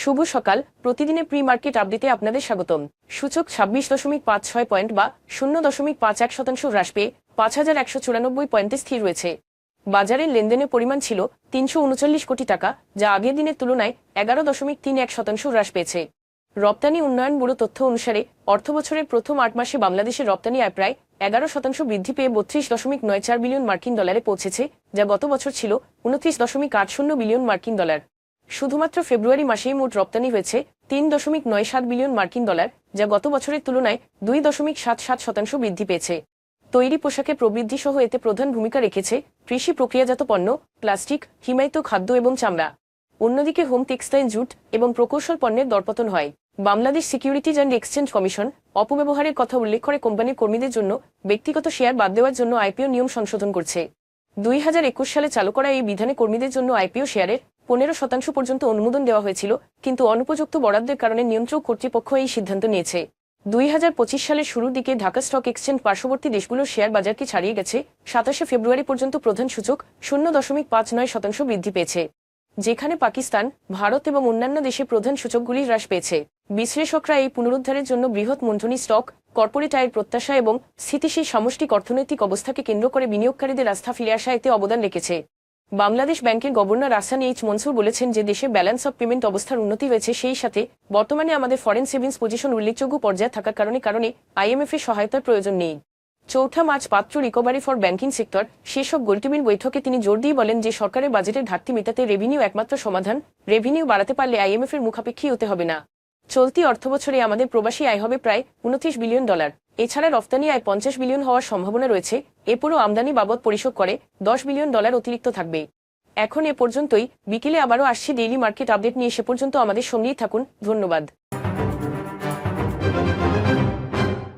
শুভ সকাল। প্রতিদিনের pre market আপডেটে আপনাদের স্বাগতম। সূচক ছাব্বিশ দশমিক পাঁচ ছয় পয়েন্ট বা শূন্য দশমিক পাঁচ এক শতাংশ হ্রাস পেয়ে পাঁচ হাজার একশো চুরানব্বই পয়েন্টে স্থির রয়েছে। বাজারের লেনদেনের পরিমাণ ছিল তিনশো উনচল্লিশ কোটি টাকা, যা আগের দিনের তুলনায় এগারো দশমিক তিন এক শতাংশ হ্রাস পেয়েছে। রপ্তানি উন্নয়ন ব্যুরো তথ্য অনুসারে অর্থবছরের প্রথম আট মাসে বাংলাদেশের রপ্তানি আয় প্রায় এগারো শতাংশ বৃদ্ধি পেয়ে বত্রিশ দশমিক নয় চার বিলিয়ন মার্কিন ডলারে পৌঁছেছে, যা গত বছর ছিল উনত্রিশ দশমিক আট শূন্য বিলিয়ন মার্কিন ডলার। শুধুমাত্র ফেব্রুয়ারি মাসেই মোট রপ্তানি হয়েছে তিন দশমিক নয় সাত বিলিয়ন মার্কিন ডলার, যা গত বছরের তুলনায় দুই দশমিক সাত সাত শতাংশ বৃদ্ধি পেয়েছে। তৈরি পোশাকের প্রবৃদ্ধি সহ এতে প্রধান ভূমিকা রেখেছে কৃষি প্রক্রিয়াজাত পণ্য, প্লাস্টিক, হিমায়িত খাদ্য এবং চামড়া। অন্যদিকে হোম টেক্সটাইল জুট এবং প্রকৌশল পণ্যের দরপতন হয়। Bangladesh securities and exchange commission অপব্যবহারের কথা উল্লেখ করে কোম্পানির কর্মীদের জন্য ব্যক্তিগত শেয়ার বাদ দেওয়ার জন্য আইপিও নিয়ম সংশোধন করছে। দুই হাজার একুশ সালে চালু করা এই বিধানে কর্মীদের জন্য আইপিও শেয়ারের পনেরো শতাংশ পর্যন্ত অনুমোদন দেওয়া হয়েছিল, কিন্তু অনুপযুক্ত বরাদ্দের কারণে নিয়ন্ত্রক কর্তৃপক্ষ এই সিদ্ধান্ত নিয়েছে। দুই হাজার পঁচিশ সালের শুরুর দিকে ঢাকা স্টক এক্সচেঞ্জ পার্শ্ববর্তী দেশগুলোর শেয়ার বাজারকে ছাড়িয়ে গেছে। সাতাশে ফেব্রুয়ারি পর্যন্ত প্রধান সূচক শূন্য দশমিক পাঁচ নয় শতাংশ বৃদ্ধি পেয়েছে, যেখানে পাকিস্তান, ভারত এবং অন্যান্য দেশে প্রধান সূচকগুলি হ্রাস পেয়েছে। বিশ্লেষকরা এই পুনরুদ্ধারের জন্য বৃহৎ মন্থনী স্টক, কর্পোরেট আয়ের প্রত্যাশা এবং স্থিতিশীল সামষ্টিক অর্থনৈতিক অবস্থাকে কেন্দ্র করে বিনিয়োগকারীদের আস্থা ফিরে আসা এতে অবদান রেখেছে। বাংলাদেশ ব্যাংকের গভর্নর আহসান এইচ মনসুর বলেছেন যে দেশে ব্যালেন্স অফ পেমেন্ট অবস্থার উন্নতি হয়েছে, সেই সাথে বর্তমানে আমাদের ফরেন সেভিংস পজিশন উল্লেখযোগ্য পর্যায়ে থাকার কারণে কারণে আইএমএফ এর সহায়তার প্রয়োজন নেই। চৌঠা মার্চ পাত্র রিকভারি ফর ব্যাংকিং সেক্টর সেসব গোলটিমির বৈঠকে তিনি জোর দিয়ে বলেন যে সরকারের বাজেটের ঘাটতি মেটাতে রেভিনিউ একমাত্র সমাধান রেভিনিউ বাড়াতে পারলে আইএমএফ এর মুখাপেক্ষী হতে হবে না। চলতি অর্থবছরে আমাদের প্রবাসী আয় হবে প্রায় উনত্রিশ বিলিয়ন ডলার। এছাড়া রফতানি আয় পঞ্চাশ বিলিয়ন হওয়ার সম্ভাবনা রয়েছে। এ পুরো আমদানি বাবদ পরিশোধ করে দশ বিলিয়ন ডলার অতিরিক্ত থাকবে। এখন এ পর্যন্তই। বিকেলে আবারও আসছি ডেইলি মার্কেট আপডেট নিয়ে। সে পর্যন্ত আমাদের সঙ্গেই থাকুন। ধন্যবাদ।